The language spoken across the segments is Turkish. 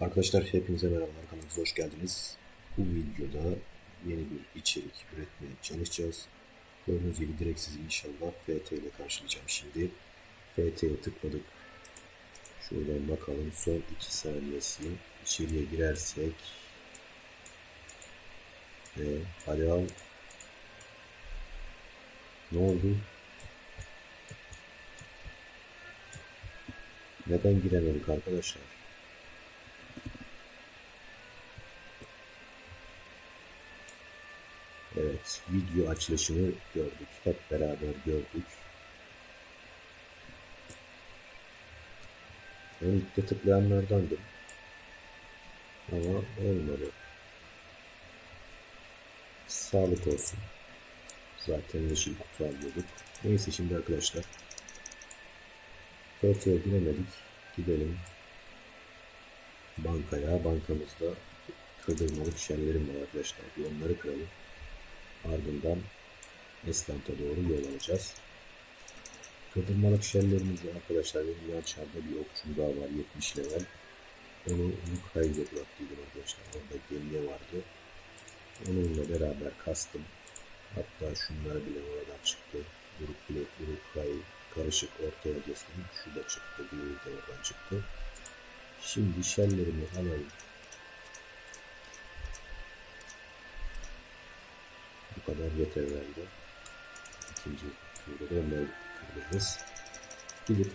Arkadaşlar hepinize merhabalar kanalımıza hoş geldiniz. Bu videoda yeni bir içerik üretmeye çalışacağız. Gördüğünüz gibi direkt sizi inşallah FT ile karşılayacağım şimdi. FT'ye tıkladık. Şuradan bakalım son 2 saniyesi. İçeriye girersek ve hadi al. Ne oldu? Neden giremedik arkadaşlar? Evet, video açılışını gördük. Hep beraber gördük. Ben ilk de tıklayanlardandım. Ama olmadı. Sağlık olsun. Zaten yeşil kutu alıyorduk. Neyse şimdi arkadaşlar. FT'ye giremedik. Gidelim. Bankaya. Bankamızda kırdırmalık şenlerim var arkadaşlar. Onları kıralım. Ardından Esland'a doğru yol alacağız. Kırdırmalık şellerimizde arkadaşlar benim yan çarda bir okçum daha var 70 level. Onu Lukay'la bıraktıydım arkadaşlar. Orada gemiye vardı. Onunla beraber kastım. Hatta şunlar bile oradan çıktı. Grup bilet, Urukay karışık ortaya kestim. Şu da çıktı. Diğeri de oradan çıktı. Şimdi şellerimi alalım. Bu kadar yeter herhalde. İkinci turda da onları kırdırırız. Gidip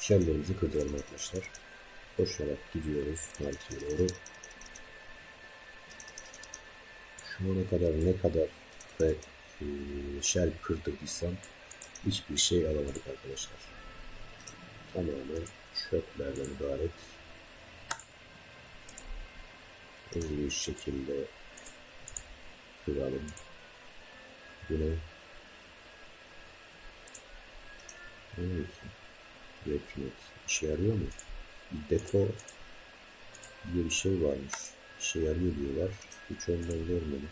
şellerimizi kırdıralım arkadaşlar. Koşarak gidiyoruz Malti'ye doğru. Şu ana kadar ne kadar ve şel kırdırdıysam hiçbir şey alamadık arkadaşlar. Tamamen çöplerden ibaret. Hızlı şekilde kıralım. Bunu Evet. Yetmet. İşe yarıyor mu? Depo diye bir şey varmış. İşe yarıyor diyorlar. Hiç ondan görmedim.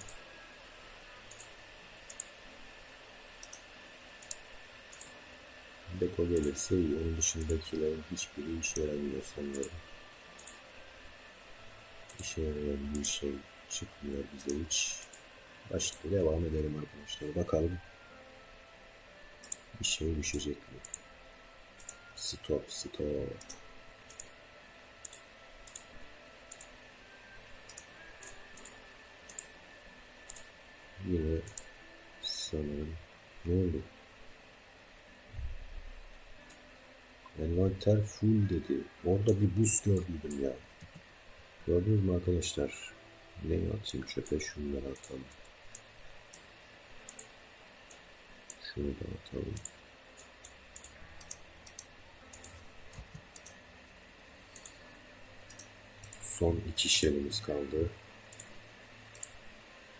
Deko gelirse iyi. Onun dışındakilerin hiçbiri işe yaramıyor sanıyorum. İşe yarayan bir şey çıkmıyor bize hiç. Başta devam edelim arkadaşlar. Bakalım bir şey düşecek mi? Stop, stop. Yine sanırım ne oldu? Envanter full dedi. Orada bir buz gördüm ya. Gördünüz mü arkadaşlar? Ne atayım çöpe şunları atalım. Şunu da atalım. Son iki şelimiz kaldı.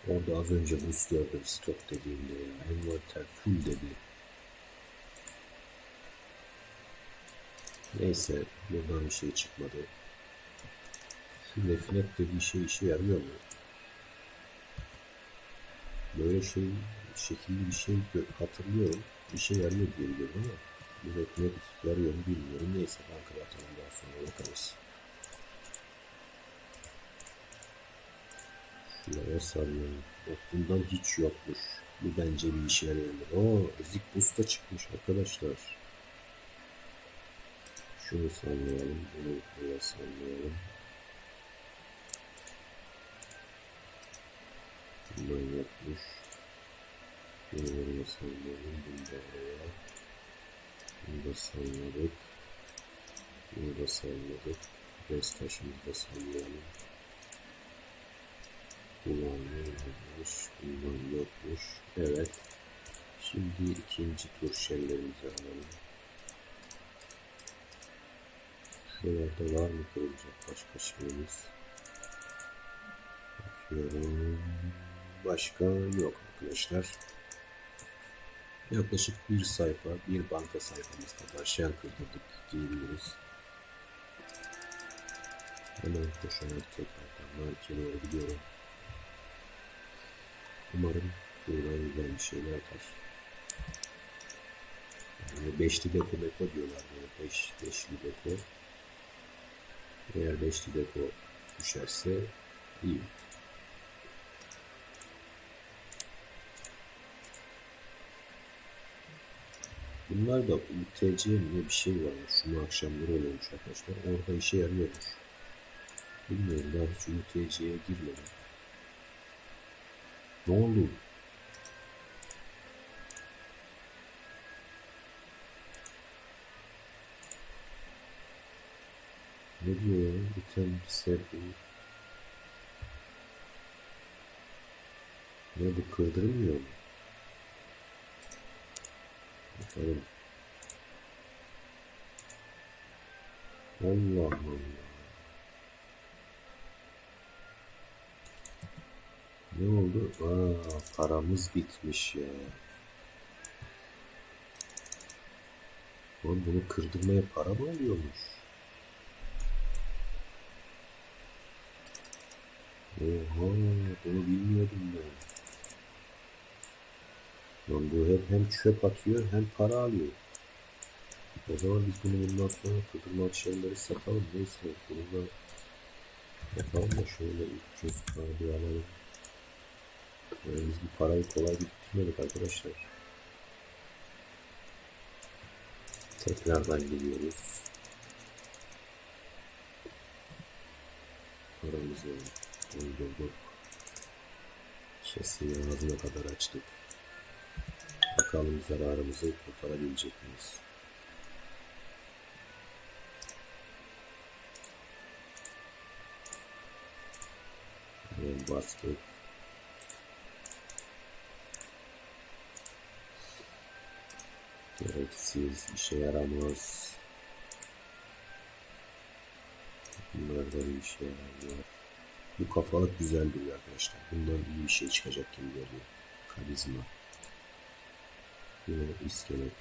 Orada az önce buz gördüm stop dediğimde ya. Envanter full dedi. Neyse buradan bir şey çıkmadı. Şu refinet dediği şey işe yarıyor mu? Böyle şey şekilli bir şey hatırlıyorum. İşe yarıyor diye biliyorum ama bu refinet yarıyor bilmiyorum. Neyse banka atalım daha sonra bakarız. Şuraya sarıyorum. Bak bundan hiç yokmuş. Bu bence bir işe yarıyor. Oo ezik buz çıkmış arkadaşlar. Şunu sallayalım. Bunu buraya sallayalım. Bundan yapmış. Bunu buraya sallayalım. Bunu da buraya. Bunu da salladık. Bunu da salladık. Rest taşımızı da sallayalım. Bundan yokmuş. Bundan yokmuş. Evet. Şimdi ikinci tur şellerimizi alalım. Şuralarda var mı kırılacak başka şeyimiz? Bakıyorum. Başka yok arkadaşlar. Yaklaşık bir sayfa, bir banka sayfamız kadar şer kırdırdık diyebiliriz. Hemen koşarak tekrardan Marki'ye doğru gidiyorum. Umarım buradan güzel bir şeyler atar. Yani beşli depo depo diyorlar böyle beş, beşli depo. Eğer beşli depo düşerse iyi. Bunlar da UTC mi ne bir şey var. Şunu akşamları oluyormuş arkadaşlar. Orada işe yarıyormuş. Bilmiyorum daha hiç UTC'ye girmedim. Ne oldu? Ne diyor ya? Item circle. Ne bu kırdırmıyor mu? Bakalım. Allah Allah. Ne oldu? Aa, paramız bitmiş ya. Lan bunu kırdırmaya para mı alıyormuş? Oha, bunu bilmiyordum ben. Lan bu hep hem çöp atıyor hem para alıyor. O zaman biz bunu bundan sonra kırdırma şeyleri satalım. Neyse bunu da yapalım da şöyle 300 bir alalım. Yani biz bu parayı kolay bitirmedik arkadaşlar. Tekrardan gidiyoruz. Paramızı doldurduk. Şişesini ağzına kadar açtık. Bakalım zararımızı kurtarabilecek miyiz? Hemen bastık. Gereksiz, işe yaramaz. Bunlar da bir işe yaramıyor. Bu kafalık güzel duruyor arkadaşlar. Bundan iyi bir şey çıkacak gibi geliyor. Karizma. Yine iskelet.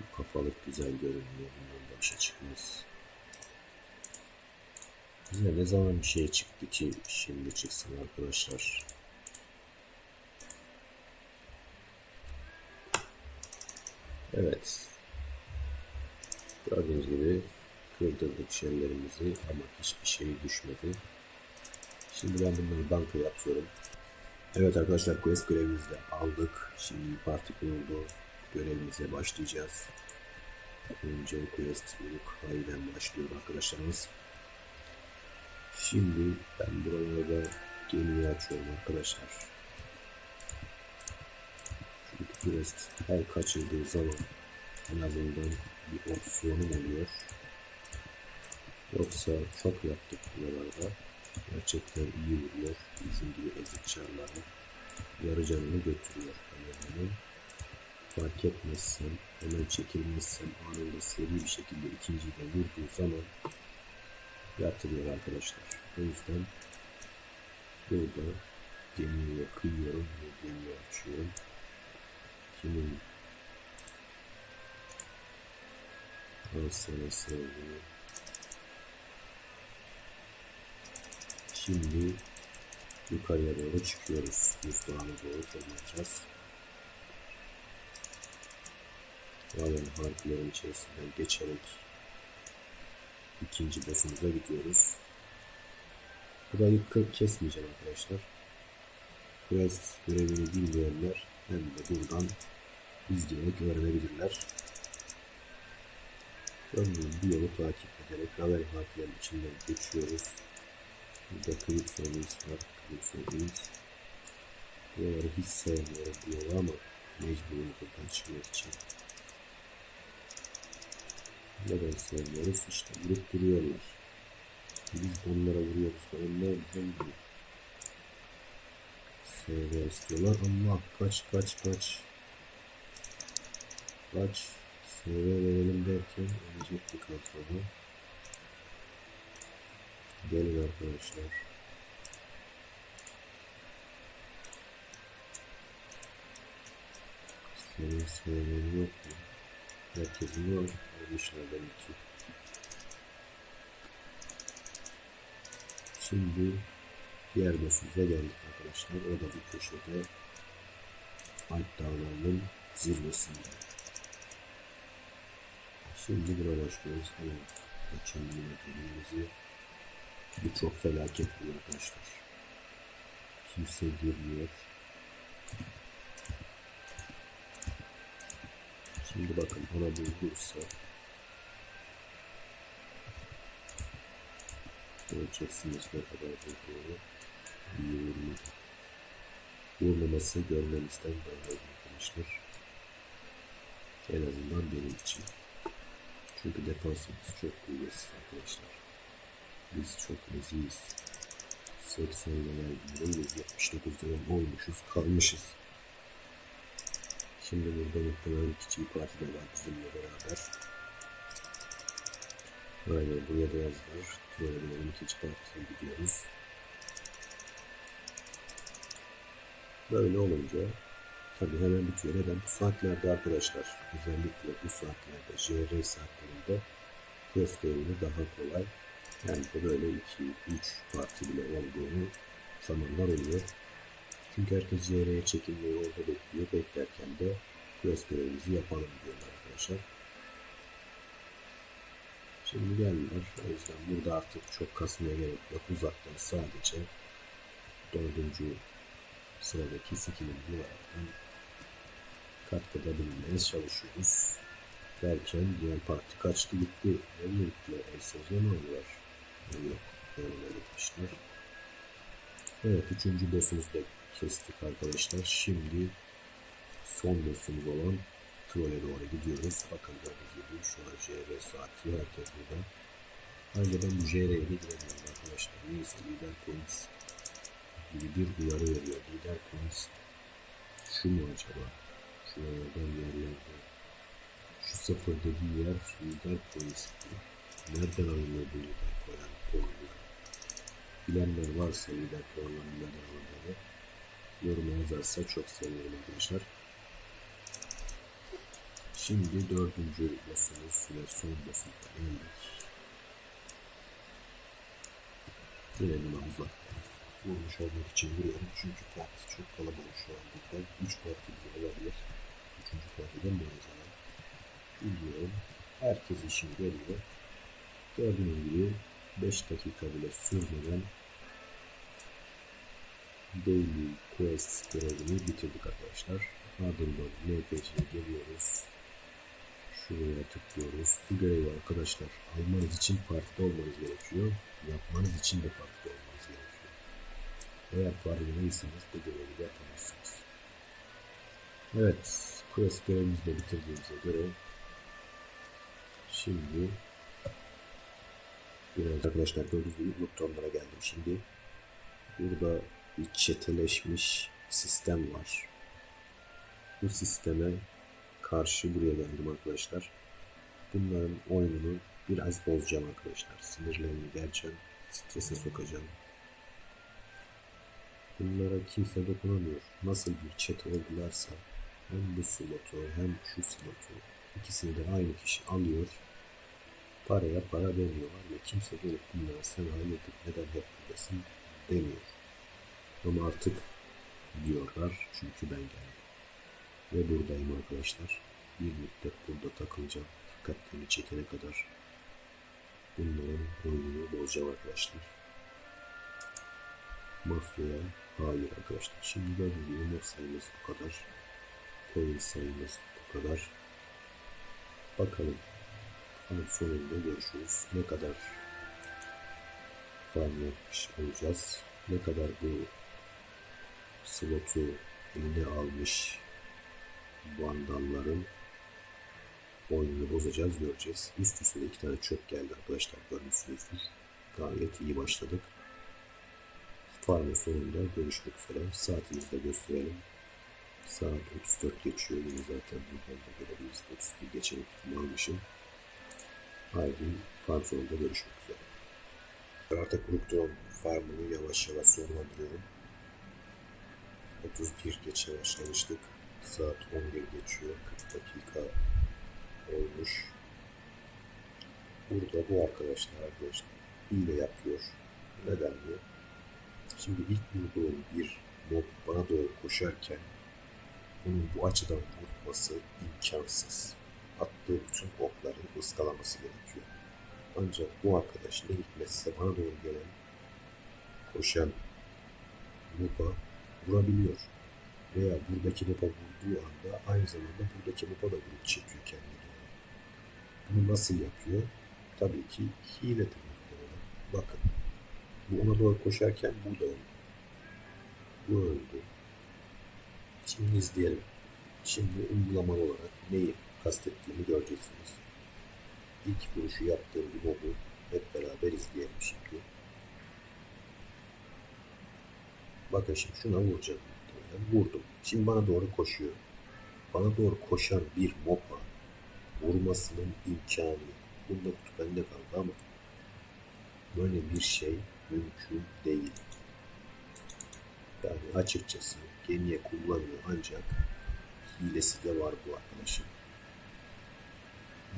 Bu kafalık güzel görünüyor. Bundan şey çıkmaz. Bize ne zaman bir şey çıktı ki şimdi çıksın arkadaşlar. Evet. Gördüğünüz gibi kırdırdık şeylerimizi ama hiçbir şey düşmedi. Şimdi ben bunları bankaya atıyorum. Evet arkadaşlar quest görevimizi de aldık. Şimdi parti kuruldu. Görevimize başlayacağız. Önce quest Lukay'den başlıyor arkadaşlarımız. Şimdi ben buralarda gemiyi açıyorum arkadaşlar. Çünkü quest her kaçırdığı zaman en azından bir opsiyonum oluyor. Yoksa çok yaptık buralarda. Gerçekten iyi vuruyor. Bizim gibi ezik çarları. Yarı canını götürüyor. Yani fark etmezsem, hemen çekilmezsem anında seri bir şekilde ikinciyi de vurduğu zaman yatırıyor arkadaşlar. O yüzden burada gemiye kıyıyorum ve gemiyi açıyorum. Kimin Asana sevdiği Şimdi yukarıya doğru çıkıyoruz. Muzdağına doğru tırmanacağız. Valen harflerin içerisinden geçerek ikinci boss'umuza gidiyoruz. Burayı kesmeyeceğim arkadaşlar. Quest görevini bilmeyenler hem de buradan izleyerek öğrenebilirler. Gördüğünüz bir yolu takip ederek Ravel harflerin içinden geçiyoruz. Burada servis var. Servis. Buraları hiç sevmiyorum yolu ama mecburen buradan çıkmak için. Neden sevmiyoruz? İşte vurup duruyorlar. Biz onlara vuruyoruz da onlar bize vuruyor. SV istiyorlar. Allah kaç kaç kaç. Kaç. SV verelim derken ölecektik altına. Gelin arkadaşlar. Senin sevmen yok mu? Herkesin var. Olmuşlar belki. Şimdi diğer boss'umuza geldik arkadaşlar. O da bir köşede Alp Dağları'nın zirvesinde. Şimdi buna başlıyoruz. Hemen Kaçan yönetmenimizi bu çok felaket bir arkadaşlar. Kimse girmiyor. Şimdi bakın ona bulursa göreceksiniz ne kadar bulduğunu. İyi vurmadı. Vurmaması görmenizden daha iyi. En azından benim için. Çünkü defansımız çok kuvvetsiz arkadaşlar. Biz çok eziyiz. 80 level değiliz. 79 level olmuşuz. Kalmışız. Şimdi burada muhtemelen bir parti de var bizimle beraber. Aynen buraya da yazdılar. Trolley'in ikinci partiye gidiyoruz. Böyle olunca tabii hemen bitiyor. Neden? Bu saatlerde arkadaşlar özellikle bu saatlerde JR saatlerinde görevini daha kolay. Yani de böyle 2-3 parti bile olduğunu zamanlar oluyor. Çünkü herkes JR'ye çekilmeyi orada bekliyor. Beklerken de quest görevimizi yapalım diyorlar arkadaşlar. Şimdi geldiler. O yüzden burada artık çok kasmaya gerek yok. Uzaktan sadece dördüncü sıradaki skill'in olaraktan katkıda bulunmaya çalışıyoruz. Derken diğer parti kaçtı gitti. Gittiler? ESC mi aldılar? Yok. Evet. Üçüncü boss'umuzu da kestik arkadaşlar. Şimdi son boss'umuz olan Troll'e doğru gidiyoruz. Bakın gördüğünüz gibi şu an JR saati. Herkes burada. Ayrıca ben bu JR'ye de giremiyorum arkadaşlar. Neyse lider points gibi bir uyarı veriyor. Lider points şu mu acaba? Şuralardan yerlerde. Şu sıfır dediği yer lider diyor. Nereden alınıyor bu lider puanlar? Bilenler varsa lider puanlarının nereden alındığını yoruma yazarsa çok sevinirim arkadaşlar. Şimdi dördüncü boss'umuz ve son boss'umuza geldik. Buna uzaktan vurmuş olmak için vuruyorum. Çünkü parti çok kalabalık şu an burada. Üç parti bile olabilir. Üçüncü partiden de o zaman. Bilmiyorum. Herkes işini görüyor. Gördüğünüz gibi 5 dakika bile sürmeden Daily Quest görevini bitirdik arkadaşlar. Ardından NPC'ye geliyoruz. Şuraya tıklıyoruz. Bu görevi arkadaşlar almanız için partide olmanız gerekiyor. Yapmanız için de partide olmanız gerekiyor. Eğer partide değilseniz bu görevi yapamazsınız. Evet. Quest görevimizi de bitirdiğimize göre şimdi biraz arkadaşlar gördüğünüz gibi Nuktonlara geldim şimdi. Burada bir çeteleşmiş sistem var. Bu sisteme karşı buraya geldim arkadaşlar. Bunların oyununu biraz bozacağım arkadaşlar. Sinirlerini gerçekten strese sokacağım. Bunlara kimse dokunamıyor. Nasıl bir çete oldularsa hem bu slotu hem şu slotu ikisini de aynı kişi alıyor. Paraya para veriyorlar ve kimse gelip bunlara sen hayırdır neden hep buradasın demiyor. Ama artık diyorlar çünkü ben geldim. Ve buradayım arkadaşlar. Bir müddet burada takılacağım. Dikkatlerini çekene kadar bunların oyununu bozacağım arkadaşlar. Mafyaya hayır arkadaşlar. Şimdi gördüğünüz gibi mod sayımız bu kadar. Coin sayımız bu kadar. Bakalım. Ama sonunda görüşürüz. Ne kadar farm yapmış olacağız. Ne kadar bu slotu eline almış vandalların oyununu bozacağız göreceğiz. Üst üste iki tane çöp geldi arkadaşlar görmüşsünüzdür. Gayet iyi başladık. Farmın sonunda görüşmek üzere. Saatimizi de gösterelim. Saat 34 geçiyor yine zaten buradan da görebiliriz. 31 geçerek almışım. Haydi farm sonunda görüşmek üzere. Artık Rukton farmını yavaş yavaş sonlandırıyorum. 31 geçe başlamıştık. Saat 11 geçiyor. 40 dakika olmuş. Burada bu arkadaşlar arkadaşlar hile yapıyor. Neden mi? Şimdi ilk vurduğum bir mob bana doğru koşarken onun bu açıdan vurması imkansız. Attığı bütün okları ıskalaması gerekiyor. Ancak bu arkadaş ne hikmetse bana doğru gelen koşan Mupa vurabiliyor. Veya buradaki Mupa vurduğu anda aynı zamanda buradaki Mupa da vurup çekiyor kendine doğru. Bunu nasıl yapıyor? Tabii ki hiledir muhtemelen. Bakın. Bu ona doğru koşarken bu da öldü. Bu öldü. Şimdi izleyelim. Şimdi uygulamalı olarak neyi kastettiğimi göreceksiniz. İlk vuruşu yaptığım bir mobu hep beraber izleyelim şimdi. Bakın şimdi şuna vuracağım. Vurdum. Şimdi bana doğru koşuyor. Bana doğru koşan bir mopa vurmasının imkanı. Bunda kutu bende kaldı ama böyle bir şey mümkün değil. Yani açıkçası gemiye kullanıyor ancak hilesi de var bu arkadaşın.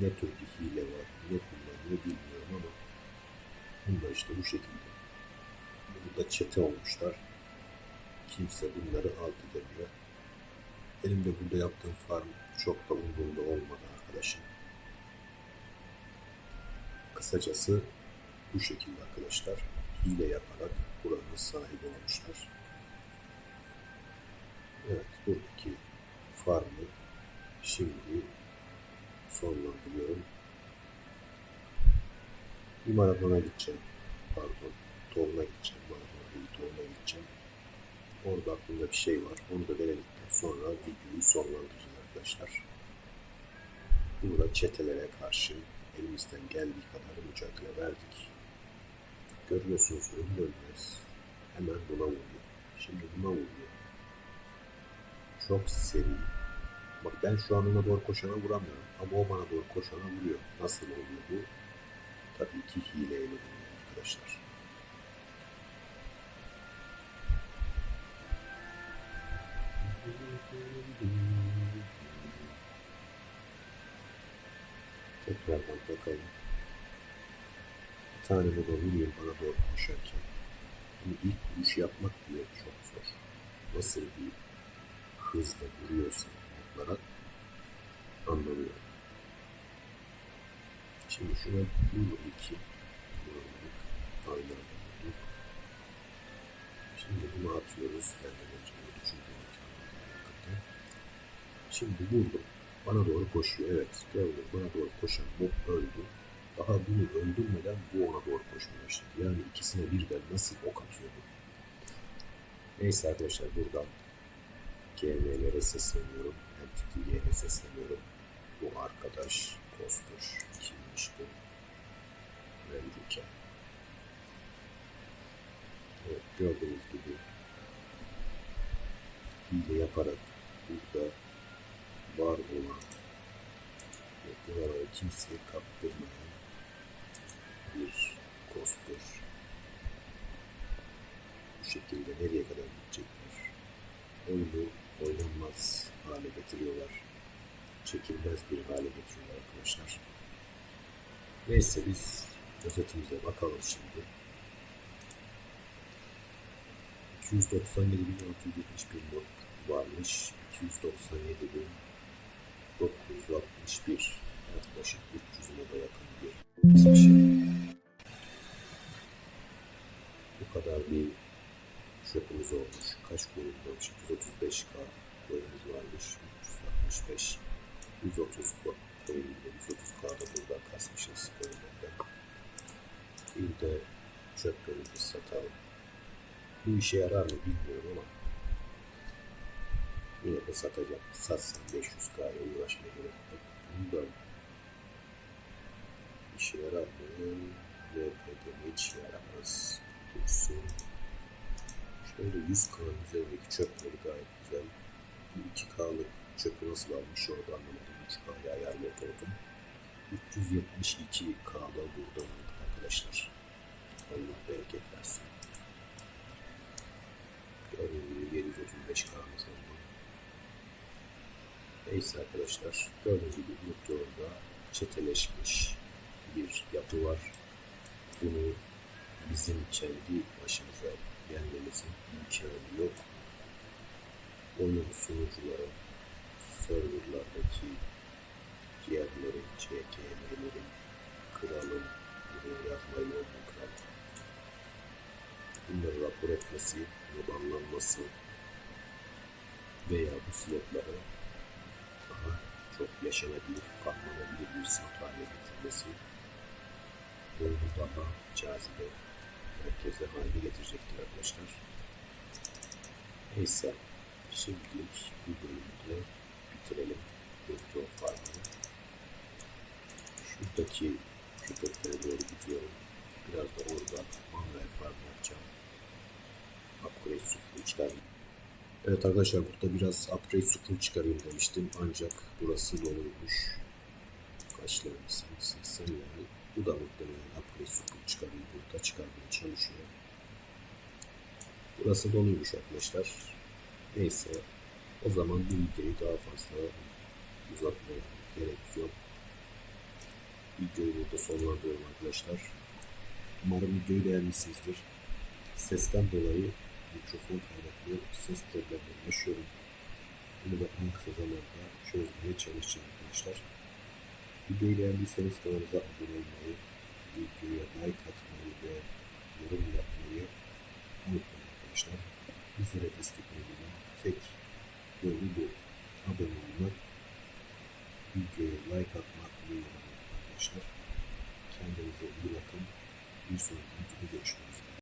Ne tür bir hile var, ne kullanıyor bilmiyorum ama bunlar işte bu şekilde. Burada çete olmuşlar. Kimse bunları alt edemiyor. Benim de burada yaptığım farm çok da umurumda olmadı arkadaşım. Kısacası bu şekilde arkadaşlar hile yaparak buranın sahibi olmuşlar. Evet buradaki farmı şimdi sonlandırıyorum. Bir maratona gideceğim. Pardon. Torna gideceğim. Maratona değil torna gideceğim. Orada aklımda bir şey var. Onu da denedikten sonra videoyu sonlandıracağız arkadaşlar. Burada çetelere karşı elimizden geldiği kadar mücadele verdik. Görüyorsunuz ölüm ölmez. Hemen buna vuruyor. Şimdi buna vuruyor. Çok seri. Bak ben şu an ona doğru koşana vuramıyorum. Ama o bana doğru koşana vuruyor. Nasıl oluyor bu? Tabii ki hileyle arkadaşlar. Tekrardan bakalım. Bir tane burada vurayım bana doğru koşarken. Bunu ilk vuruş yapmak bile çok zor. Nasıl bir hızla vuruyorsa notlara anlamıyorum. Şimdi şuna vur iki. Vurduk. Şimdi bunu atıyoruz. Benden önce vurdu çünkü. Şimdi vurdum. Bana doğru koşuyor. Evet gördüm. Bana doğru koşan bu öldü. Daha bunu öldürmeden bu ona doğru koşmaya başladı. Yani ikisine birden nasıl ok atıyor bu? Neyse arkadaşlar buradan GM'lere sesleniyorum. Türkiye'ye sesleniyorum. Bu arkadaş Kostur kimmiş bu? Memduke. Evet gördüğünüz gibi hile yaparak burada var olan buralara kimseye kaptırmayan bir Kostur. Bu şekilde nereye kadar gidecekler? oyunu oynanmaz hale getiriyorlar. Çekilmez bir hale getiriyorlar arkadaşlar. Neyse biz özetimize bakalım şimdi. 297.671 not varmış. 297.961 yaklaşık 300 moda yakın bir şey. Bu kadar bir çöpümüz olmuş. Kaç koyun olmuş? 235 k koyunumuz varmış. 365 130 ko- koyun 130 k'da burada kasmışız koyunlardan. Bir de çöplerimizi satalım. Bu işe yarar mı bilmiyorum ama yine de satacağım. Satsam 500 k'ya uğraşmaya gerek yok. Bundan işe yarar mı? VP'de hiç yaramaz. Dursun. Şöyle 100 K'nın üzerindeki çöpleri gayet güzel. Bu 2K'lık çöpü nasıl almış orada anlamadım. 3K'ya ayarlı oturdum. 372 K'da burada aldık arkadaşlar. Allah bereket versin. Gördüğünüz gibi 735 K'mız oldu. Neyse arkadaşlar. Gördüğünüz gibi Mutlu'da çeteleşmiş bir yapı var. Bunu bizim kendi başımıza yenmemizin imkanı yok. Oyun sunucuları, serverlardaki diğerlerin, CK'lerin, kralın doğru yazmayı unutmayın kral. Bunları rapor etmesi, yabanlanması veya bu slotları daha çok yaşanabilir, farmlanabilir bir slot haline getirmesi oyunu daha cazibe merkeze haline getirecektir arkadaşlar. Neyse şimdilik bu bölümde bitirelim. Doktor Farm'ı. Şuradaki köpeklere doğru gidiyorum. Biraz da orada manuel farm yapacağım. Upgrade scroll çıkarayım. Evet arkadaşlar burada biraz upgrade scroll çıkarayım demiştim. Ancak burası doluymuş. Kaç level? 80 level. Bu da muhtemelen upgrade scroll çıkarıyor. Burada çıkarmaya çalışıyor. Burası doluymuş arkadaşlar. Neyse. O zaman bu videoyu daha fazla uzatmaya gerek yok. Videoyu burada sonlandırıyorum arkadaşlar. Umarım videoyu beğenmişsinizdir. Sesten dolayı mikrofon kaynaklı ses problemleri yaşıyorum. Bunu da en kısa zamanda çözmeye çalışacağım arkadaşlar. Videoyu beğendiyseniz kanalımıza abone olmayı, videoya like atmayı ve yorum yapmayı unutmayın arkadaşlar. Bizlere destek olmanın tek yolu bu. Abone olmak, videoya like atmak ve yorum yapmak arkadaşlar. Kendinize iyi bakın. Bir sonraki videoda görüşmek üzere.